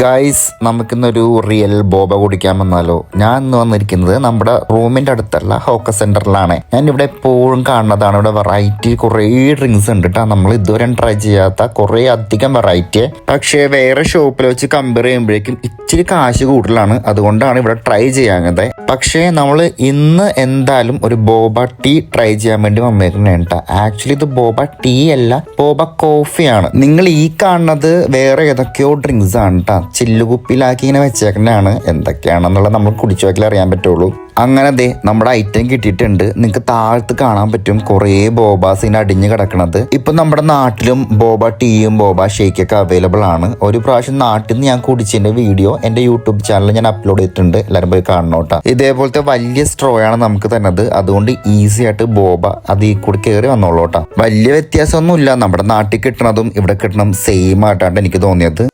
Guys നമുക്കിന്നൊരു real ബോബ കുടിക്കാൻ വന്നാലോ ഞാൻ ഇന്ന് വന്നിരിക്കുന്നത് നമ്മുടെ റൂമിന്റെ അടുത്തുള്ള ഹോക്ക സെന്ററിലാണ് ഞാൻ ഇവിടെ എപ്പോഴും കാണുന്നതാണ് ഇവിടെ വെറൈറ്റി കുറേ ഡ്രിങ്ക്സ് ഉണ്ട് കേട്ടോ നമ്മൾ ഇതുവരെ ട്രൈ ചെയ്യാത്ത കുറേ അധികം വെറൈറ്റി പക്ഷേ വേറെ ഷോപ്പിൽ വെച്ച് കമ്പയർ ചെയ്യുമ്പോഴേക്കും ഇച്ചിരി കാശ് കൂടുതലാണ്. അതുകൊണ്ടാണ് ഇവിടെ ട്രൈ ചെയ്യാഞ്ഞത്. പക്ഷേ നമ്മൾ ഇന്ന് എന്തായാലും ഒരു ബോബ ടീ ട്രൈ ചെയ്യാൻ വേണ്ടി വന്നേക്കുന്നതാണ് കേട്ടോ ആക്ച്വലി ഇത് ബോബ ടീ അല്ല ബോബ കോഫിയാണ് നിങ്ങൾ ഈ കാണുന്നത് വേറെ ഏതൊക്കെയോ ഡ്രിങ്ക്സ് ആണ് കേട്ടോ ചില്ലുകുപ്പിയിലാക്കി ഇങ്ങനെ വെച്ചേക്കുന്നതാണ്. എന്തൊക്കെയാണെന്നുള്ള നമ്മൾ കുടിച്ചു നോക്കിയാൽ അറിയാൻ പറ്റുള്ളൂ. അങ്ങനെ ദേ നമ്മുടെ ഐറ്റം കിട്ടിയിട്ടുണ്ട്. നിങ്ങൾക്ക് താഴത്ത് കാണാൻ പറ്റും കുറേ ബോബാസ് ഇതിന് അടിഞ്ഞു കിടക്കണത്. ഇപ്പൊ നമ്മുടെ നാട്ടിലും ബോബ ടീയും ബോബ ഷേക്കൊക്കെ അവൈലബിൾ ആണ്. ഒരു പ്രാവശ്യം നാട്ടിൽ നിന്ന് ഞാൻ കുടിച്ചതിന്റെ വീഡിയോ എന്റെ യൂട്യൂബ് ചാനലിൽ ഞാൻ അപ്ലോഡ് ചെയ്തിട്ടുണ്ട്. എല്ലാവരും പോയി കാണണോട്ടാ. ഇതേപോലത്തെ വലിയ സ്ട്രോ ആണ് നമുക്ക് തന്നത് അതുകൊണ്ട് ഈസി ആയിട്ട് ബോബ അതിൽ കൂടി കയറി വന്നോളൂട്ടാ. വലിയ വ്യത്യാസമൊന്നുമില്ല. നമ്മുടെ നാട്ടിൽ കിട്ടണതും ഇവിടെ കിട്ടണം സെയിം ആയിട്ടാണ് എനിക്ക് തോന്നിയത്.